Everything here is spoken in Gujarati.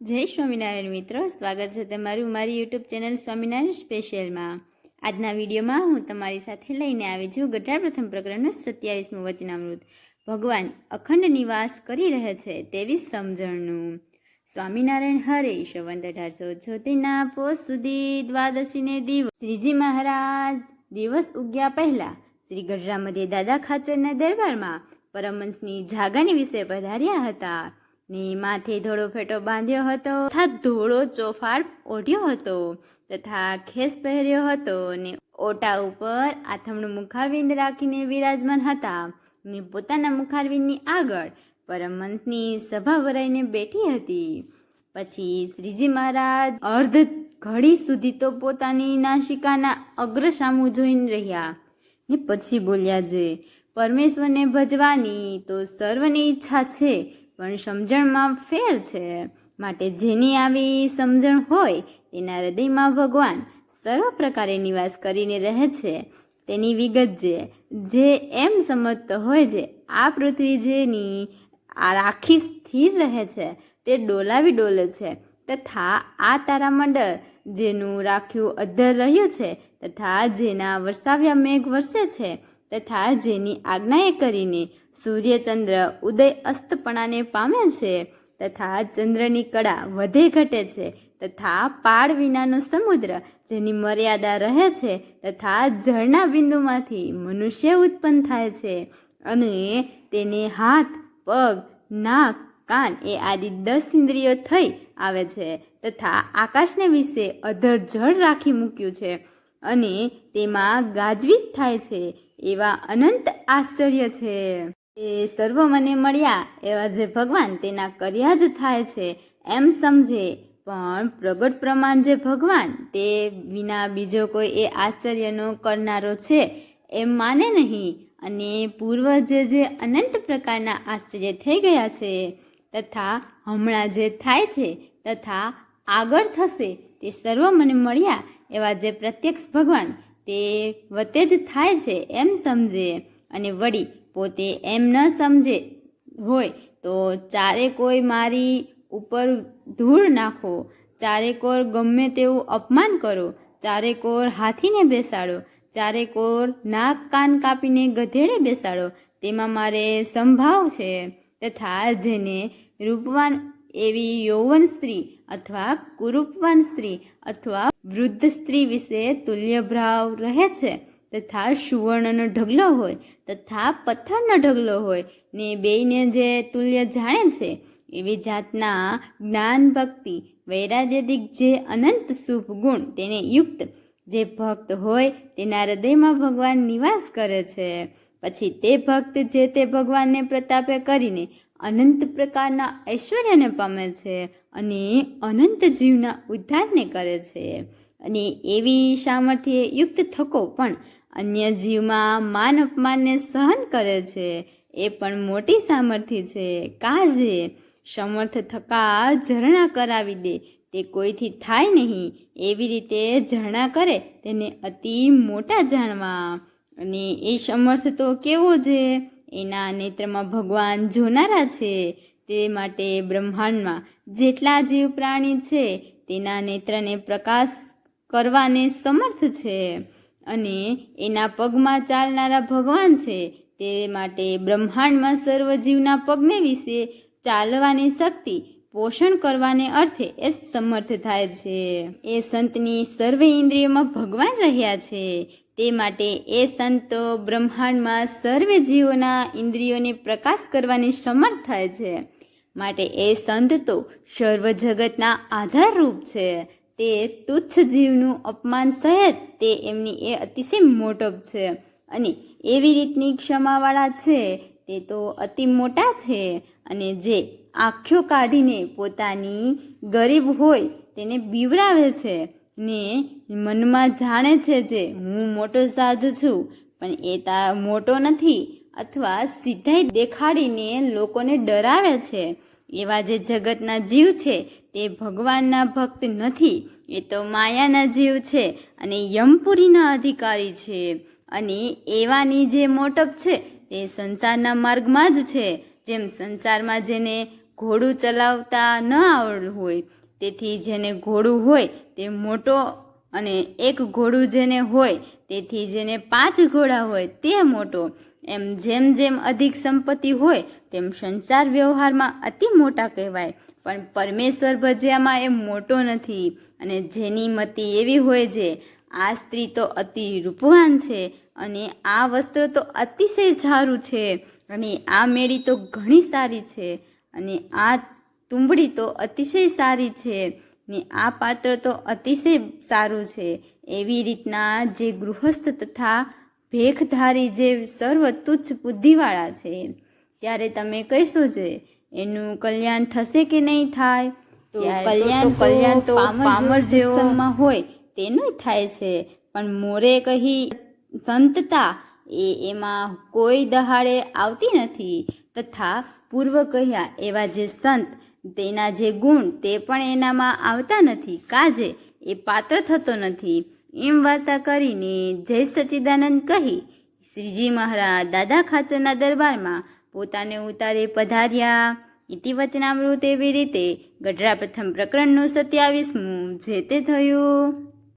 જય સ્વામિનારાયણ મિત્રો, સ્વાગત છે તમારું મારી યુટ્યુબ ચેનલ સ્વામિનારાયણ સ્પેશિયલમાં. આજના વિડીયોમાં હું તમારી સાથે લઈને આવી છું ગઢાર પ્રથમ પ્રકરણનું સત્યાવીસમું વચનામૃત. ભગવાન અખંડ નિવાસ કરી રહે છે તેવી સમજણનું. સ્વામિનારાયણ હરે સંવંત અઢારસો છોતેરના પોષ સુધી દ્વાદશીને દિવસ. શ્રીજી મહારાજ દિવસ ઉગ્યા પહેલા શ્રી ગઢડા મધ્ય દાદા ખાચરના દરબારમાં પરમહંસની જાગાની વિશે પધાર્યા હતા. ને માથે ધોળો ફેટો બાંધ્યો હતો, તથા ધોળો ચોફાળ ઓઢ્યો હતો, તથા ખેસ પહેર્યો હતો ને ઓટા ઉપર આથમણું મુખારવિંદ રાખીને વિરાજમાન હતા. ને પોતાના મુખારવિંદની આગળ પરમહંસની સભા ભરાઈને બેઠી હતી. પછી શ્રીજી મહારાજ અર્ધ ઘડી સુધી તો પોતાની નાસિકાના અગ્ર સામું જોઈને રહ્યા. ને પછી બોલ્યા, જે પરમેશ્વરને ભજવાની તો સર્વની ઈચ્છા છે પણ સમજણમાં ફેર છે. માટે જેની આવી સમજણ હોય, તેના હૃદયમાં ભગવાન સર્વ પ્રકારે નિવાસ કરીને રહે છે. તેની વિગત જે જે એમ સમજતો હોય છે, આ પૃથ્વી જેની આ રાખી સ્થિર રહે છે, તે ડોલાવી ડોલે છે, તથા આ તારામંડળ જેનું રાખ્યું અધ્ધર રહ્યું છે, તથા જેના વરસાવ્યા મેઘ વરસે છે તથા જેની આજ્ઞાએ કરીને સૂર્યચંદ્ર ઉદય અસ્તપણાને પામે છે તથા ચંદ્રની કળા વધે ઘટે છે તથા પાળ વિનાનો સમુદ્ર જેની મર્યાદા રહે છે તથા જળના બિંદુમાંથી મનુષ્ય ઉત્પન્ન થાય છે અને તેને હાથ, પગ, નાક, કાન એ આદિ દસ ઇન્દ્રિયો થઈ આવે છે તથા આકાશને વિશે અધર જળ રાખી મૂક્યું છે અને તેમાં ગાજવીજ થાય છે એવા અનંત આશ્ચર્ય છે. એ સર્વ મને મળ્યા એવા જે ભગવાન તેના કર્યા જ થાય છે એમ સમજે. પણ પ્રગટ પ્રમાણ જે ભગવાન તે વિના બીજો કોઈ એ આશ્ચર્યનો કરનારો છે એમ માને નહીં. અને પૂર્વ જે જે અનંત પ્રકારના આશ્ચર્ય થઈ ગયા છે તથા હમણાં જે થાય છે તથા આગળ થશે તે સર્વ મને મળ્યા એવા જે પ્રત્યક્ષ ભગવાન તે વતે જ થાય છે એમ સમજે અને વળી પોતે એમ ન સમજે હોય તો ચારે કોઈ મારી ઉપર ધૂળ નાખો, ચારે કોર ગમે તેવું અપમાન કરો, ચારે કોર હાથીને બેસાડો, ચારે કોર નાક કાન કાપીને ગધેડે બેસાડો, તેમાં મારે સંભાવ છે તથા જેને રૂપવાન એવી યૌવન સ્ત્રી અથવા કુરૂપવાન સ્ત્રી અથવા વૃદ્ધ સ્ત્રી વિશે તુલ્ય ભાવ રહે છે, તથા સુવર્ણનો ઢગલો હોય, તથા પથ્થરનો ઢગલો હોય, ને બેયને જે તુલ્ય જાણે છે, એવી જાતના જ્ઞાન ભક્તિ વૈરાગ્યદિક જે અનંત શુભ ગુણ તેને યુક્ત, જે ભક્ત હોય તેના હૃદયમાં ભગવાન નિવાસ કરે છે. પછી તે ભક્ત જે તે ભગવાનને પ્રતાપે કરીને અનંત પ્રકારના ઐશ્વર્યને પામે છે. અને અનંત જીવના ઉદ્ધારને કરે છે. અને એવી સામર્થ્ય યુક્ત થકો પણ અન્ય જીવમાં માન અપમાનને સહન કરે છે. એ પણ મોટી સામર્થ્ય છે. કાજે સમર્થ થકા ઝરણા કરાવી દે. તે કોઈથી થાય નહીં. એવી રીતે ઝરણા કરે તેને અતિ મોટા જાણવા. અને એ સમર્થ તો કેવો છે? એના નેત્રમાં ભગવાન જોનારા છે. તે માટે બ્રહ્માંડમાં જેટલા જીવ પ્રાણી છે, તેના નેત્રને પ્રકાશ કરવાને સમર્થ છે અને એના પગમાં ચાલનારા ભગવાન છે. તે માટે બ્રહ્માંડમાં સર્વ જીવના પગને વિશે ચાલવાની શક્તિ પોષણ કરવાને અર્થે એ સમર્થ થાય છે. એ સંતની સર્વે ઇન્દ્રિયોમાં ભગવાન રહ્યા છે. તે માટે એ સંતો બ્રહ્માંડમાં સર્વે જીવોના ઇન્દ્રિયોને પ્રકાશ કરવાની સમર્થ થાય છે. માટે એ સંત તો સર્વ જગતના આધારરૂપ છે. તે તુચ્છ જીવનું અપમાન સહેજ તે એમની એ અતિશય મોટપ છે. અને એવી રીતની ક્ષમાવાળા છે, તે તો અતિ મોટા છે. અને જે આંખો કાઢીને પોતાની ગરીબ હોય તેને બીવડાવે છે ને મનમાં જાણે છે જે હું મોટો સાધુ છું, પણ એ તા મોટો નથી. અથવા સીધાઈ દેખાડીને લોકોને ડરાવે છે. એવા જે જગતના જીવ છે, તે ભગવાનના ભક્ત નથી. એ તો માયાના જીવ છે અને યમપુરીના અધિકારી છે. અને એવાની જે મોટપ છે, તે સંસારના માર્ગમાં જ છે. જેમ સંસારમાં જેને ઘોડું ચલાવતા ન આવડતું હોય, તેથી જેને ઘોડું હોય, તે મોટો અને એક ઘોડું જેને હોય, તેથી જેને પાંચ ઘોડા હોય, તે મોટો. એમ જેમ જેમ અધિક સંપત્તિ હોય, તેમ સંસાર વ્યવહારમાં અતિ મોટા કહેવાય. પણ પરમેશ્વર ભજ્યામાં એ મોટો નથી અને જેની મતિ એવી હોય છે, આ સ્ત્રી તો અતિ રૂપવાન છે અને આ વસ્ત્ર તો અતિશય સારું છે અને આ મેળી તો ઘણી સારી છે અને આ તુંબડી તો અતિશય સારી છે ને આ પાત્ર તો અતિશય સારું છે. એવી રીતના જે ગૃહસ્થ તથા ભેખધારી જે સર્વ તુચ્છ બુદ્ધિવાળા છે ત્યારે તમે કહેશો છે એનું કલ્યાણ થશે કે નહીં થાય? કલ્યાણ કલ્યાણ તો પામર જેવામાં જેવો હોય તેનું થાય છે. પણ મોરે કહી સંતતા એ એમાં કોઈ દહાડે આવતી નથી. તથા પૂર્વ કહ્યા એવા જે સંત તેના જે ગુણ તે પણ એનામાં આવતા નથી. કાજે? એ પાત્ર થતો નથી. એમ વાર્તા કરીને જય સચ્ચિદાનંદ કહી, શ્રીજી મહારાજ દાદા ખાચરના દરબારમાં પોતાને ઉતારે પધાર્યા. ઇતિ વચનામૃત એવી રીતે ગઢડા પ્રથમ પ્રકરણનું સત્યાવીસમું જે તે થયું.